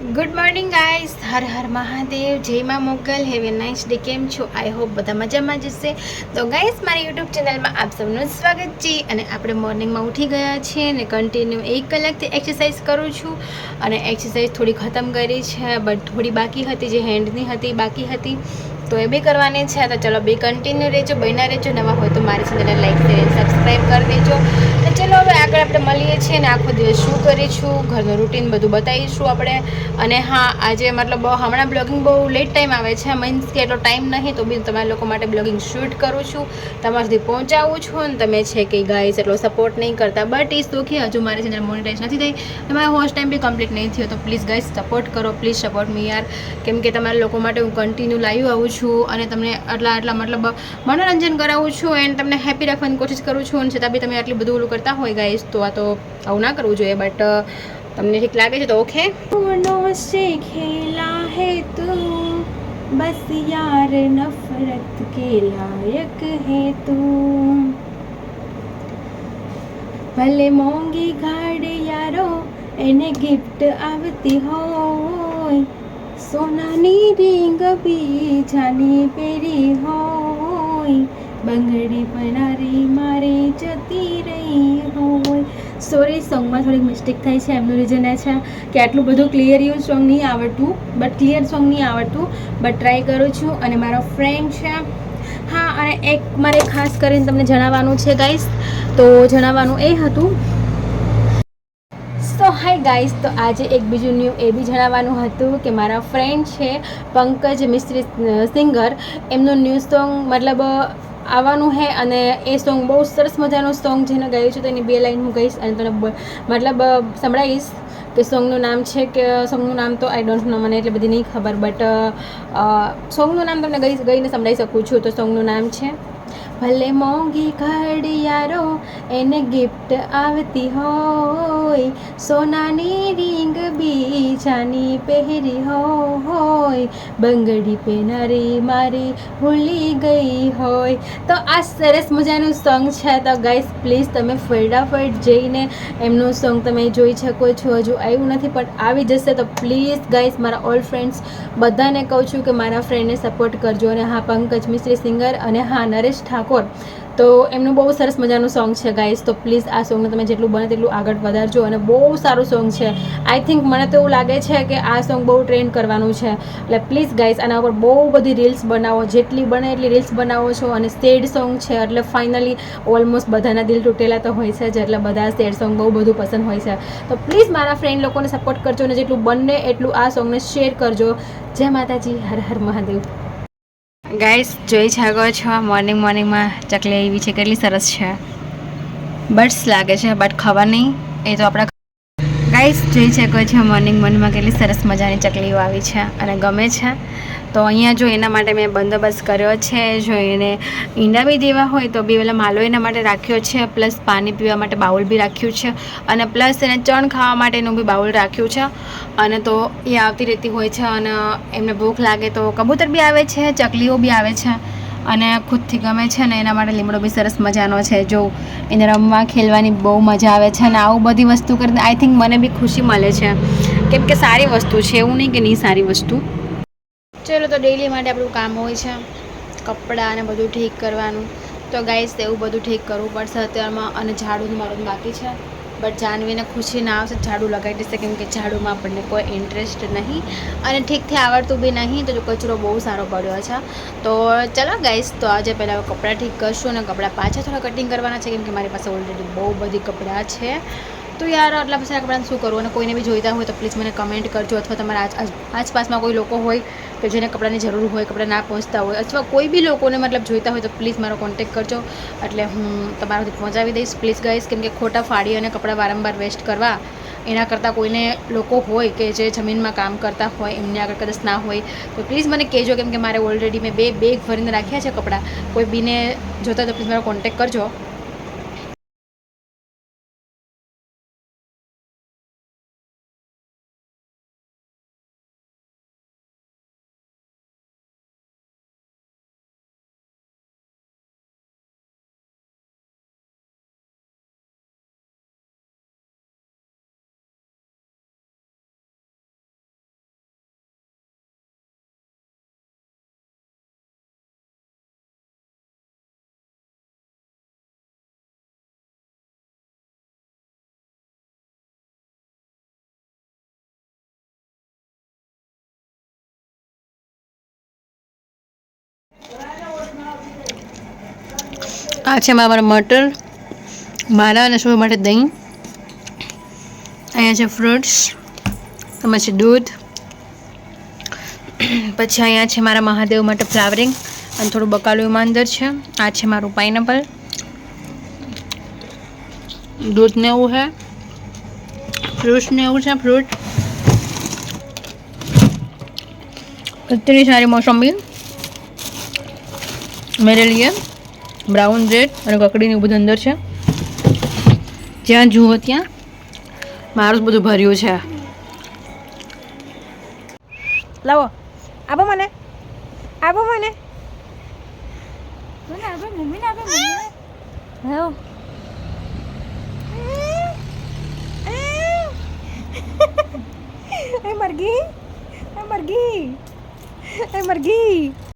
Good morning guys Har Har Mahadev. જય માં Mogal. Have a nice day કેમ છો? આઈ હોપ બધા મજામાં જશે તો ગાઈઝ મારી યુટ્યુબ ચેનલમાં આપ સૌનું સ્વાગત છે. અને આપણે મોર્નિંગમાં ઉઠી ગયા છીએ અને કન્ટિન્યુ એક કલાકથી એક્સરસાઇઝ કરું છું. અને એક્સરસાઇઝ થોડી ખતમ કરી છે બટ થોડી બાકી હતી, જે હેન્ડની હતી, બાકી હતી. તો એ બી કરવાની છે. તો ચલો બે કન્ટિન્યુ રહેજો, બન્યા રહેજો, નવા હોય તો મારી ચેનલને લાઈક કરી સબસ્ક્રાઈબ કરી દેજો. અને ચલો હવે આગળ આપણે મળીએ છીએ ને આખો દિવસ શું કરીશું, ઘરનું રૂટીન બધું બતાવીશું આપણે. અને હા, આજે મતલબ હમણાં બ્લોગિંગ બહુ લેટ ટાઈમ આવે છે મીન્સ કે એટલો ટાઈમ નહીં, તો બી તમારા લોકો માટે બ્લોગિંગ શૂટ કરું છું. તમારા સુધી પહોંચાવું છું અને તમે છે કે ગાઈસ એટલો સપોર્ટ નહીં કરતા. બટ ઇઝ દુઃખી હજુ મારી ચેનલ મોનિટાઈઝ નથી થઈ. તમારા હોસ્ટ ટાઈમ બી કમ્પ્લીટ નહીં થયો, તો પ્લીઝ ગાઈસ સપોર્ટ કરો પ્લીઝ સપોર્ટ મી યાર. કેમ કે તમારા લોકો માટે હું કન્ટિન્યુ લાઈવ આવું છું. અને તમને આટલા આટલા મતલબ મનોરંજન કરાવું છું એન્ડ તમને હેપી રાખવાની કોશિશ કરું છું અને છતાં બી તમે આટલું બધું ઓલું કરતા હોય ગાઈસ તો આ તો આવું ના કરવું જોઈએ બટ તમને ઠીક લાગે છે તો ઓકે से खेला है तू बस यार नफरत के लायक है तू ભલે મોંઘી ગાડ યારો એને ગિફ્ટ આવતી હોય સોનાની રીંગ બીજાની પેરી હોય, બંગડી પનારી મારે જતી રહી હોય. સોરી સોંગમાં થોડીક મિસ્ટેક થઈ છે, એમનું રીઝન એ છે કે આટલું બધું ક્લિયર યુ સોંગ નહીં આવડતું બટ ક્લિયર સોંગ નહીં આવડતું. બટ ટ્રાય કરું છું અને મારો ફ્રેન્ડ છે. હા, અને એક મારે ખાસ કરીને તમને જણાવવાનું છે ગાઈસ તો જણાવવાનું એ હતું હાય ગાઈસ, તો આજે એક બીજું ન્યૂ એ બી જણાવવાનું હતું કે મારા ફ્રેન્ડ છે પંકજ મિસ્ત્રી સિંગર એમનું ન્યૂ સોંગ મતલબ આવવાનું હે અને એ સોંગ બહુ સરસ મજાનું સોંગ જેને ગાયું છે તેની બે લાઈન હું ગઈશ અને તને મતલબ સંભળાવીશ કે સોંગનું નામ છે કે સોંગનું નામ તો આઈ ડોન્ટ નો મને એટલી બધી નહીં ખબર બટ સોંગનું નામ તમને ગઈ ગઈને સંભળાવી શકું છું તો સોંગનું નામ છે ભલે મોંઘી ઘડિયાળો એને ગિફ્ટ આવતી હોય, સોનાની રિંગ બીજાની પહેરી હોય, બંગડી પહેનારી મારી ભૂલી ગઈ હોય. તો આ સરસ મજાનું સોંગ છે. તો ગાઈસ પ્લીઝ તમે ફટાફટ જઈને એમનું સોંગ તમે જોઈ શકો છો. હજુ આવ્યું નથી, પણ આવી જશે. તો પ્લીઝ ગાઈસ મારા ઓલ ફ્રેન્ડ્સ બધાને કહું છું કે મારા ફ્રેન્ડને સપોર્ટ કરજો. અને હા, પંકજ મિશ્રી સિંગર અને હા, નરેશ ઠાકોર તો એમનું બહુ સરસ મજાનું સોંગ છે ગાઈઝ તો પ્લીઝ આ સોંગને તમે જેટલું બને તેટલું આગળ વધારજો અને બહુ સારું સોંગ છે. આઈ થિંક મને તો એવું લાગે છે કે આ સોંગ બહુ ટ્રેન્ડ કરવાનું છે. એટલે પ્લીઝ ગાઈઝ આના ઉપર બહુ બધી રીલ્સ બનાવો. જેટલી બને એટલી રીલ્સ બનાવો છો અને સેડ સોંગ છે. એટલે ફાઇનલી ઓલમોસ્ટ બધાના દિલ તૂટેલા તો હોય છે જ. એટલે બધા સેડ સોંગ બહુ બધું પસંદ હોય છે. તો પ્લીઝ મારા ફ્રેન્ડ લોકોને સપોર્ટ કરજો અને જેટલું બને એટલું આ સોંગને શેર કરજો. જય માતાજી. હર હર મહાદેવ. ગાઈસ જોઈ શકો છો મોર્નિંગ મોર્નિંગમાં ચકલી આવી છે, કેટલી સરસ છે. બટ્સ લાગે છે બટ ખબર નહીં, એ તો આપણા ગાઈસ જોઈ શકો છો મોર્નિંગ મોર્નિંગમાં કેટલી સરસ મજાની ચકલીઓ આવી છે અને ગમે છે. તો અહીંયા જો એના માટે મેં બંદોબસ્ત કર્યો છે, જો એને ઈંડા બી દેવા હોય તો બી પેલા માલો એના માટે રાખ્યો છે, પ્લસ પાણી પીવા માટે બાઉલ બી રાખ્યું છે અને પ્લસ એને ચણ ખાવા માટેનું બી બાઉલ રાખ્યું છે અને તો એ આવતી રહેતી હોય છે અને એમને ભૂખ લાગે તો કબૂતર બી આવે છે, ચકલીઓ બી આવે છે અને ખુદથી ગમે છે ને એના માટે લીમડો બી સરસ મજાનો છે. જો એને રમવા ખેલવાની બહુ મજા આવે છે અને આવું બધી વસ્તુ કરીને આઈ થિંક મને બી ખુશી મળે છે. કેમ કે સારી વસ્તુ છે, એવું નહીં કે નહીં સારી વસ્તુ. ચલો, તો ડેઈલી માટે આપણું કામ હોય છે. કપડાં અને બધું ઠીક કરવાનું. તો ગાઈસ એવું બધું ઠીક કરવું પડશે અત્યારમાં અને ઝાડુનું મારું બાકી છે. બટ જાનવીને ખુશી ના આવશે, ઝાડુ લગાવી દેશે કેમ કે ઝાડુમાં આપણને કોઈ ઇન્ટરેસ્ટ નહીં. અને ઠીકથી આવડતું બી નહીં, તો કચરો બહુ સારો પડ્યો છે. તો ચલો ગાઈસ તો આજે પહેલાં કપડાં ઠીક કરશું અને કપડાં પાછા થોડા કટિંગ કરવાના છે, કેમ કે મારી પાસે ઓલરેડી બહુ બધી કપડાં છે. તો યાર, આટલા બધા કપડાં શું કરવું અને કોઈને બી જોઈતા હોય તો પ્લીઝ મને કમેન્ટ કરજો, અથવા તમારા આસપાસમાં કોઈ લોકો હોય કે જેને કપડાની જરૂર હોય, કપડાં ના પહોંચતા હોય, અથવા કોઈ બી લોકોને મતલબ જોઈતા હોય તો પ્લીઝ મારો કોન્ટેક્ટ કરજો. એટલે હું તમારા સુધી પહોંચાવી દઈશ. પ્લીઝ ગાઈશ કેમ કે ખોટા ફાડી અને કપડાં વારંવાર વેસ્ટ કરવા, એના કરતાં કોઈને લોકો હોય કે જે જમીનમાં કામ કરતા હોય, એમને આગળ કદાચ ના હોય, તો પ્લીઝ મને કહેજો કેમ કે મારે ઓલરેડી મેં બે બેગ ભરીને રાખ્યા છે કપડાં. કોઈ બીને જોતા તો પ્લીઝ મારો કોન્ટેક્ટ કરજો. આ છે મારા મટર મારા અને શું માટે દહીં અહીંયા છે ફ્રૂટ્સ એમાં છે દૂધ પછી અહીંયા છે મારા મહાદેવ માટે ફ્લાવરિંગ અને થોડું બકાલું એમાં અંદર છે આ છે મારું પાઇનેપલ દૂધ ને એવું છે ફ્રૂટ્સ ને એવું છે ફ્રૂટ इतनी सारी मौसमी मेरे लिए બ્રાઉન બ્રેડ અને કકડીને બધું અંદર છે. જ્યાં જુઓ ત્યાં. મારું બધું ભર્યું છે. લાવો. આપો મને. આપો મને. મરઘી. મરઘી. મરઘી.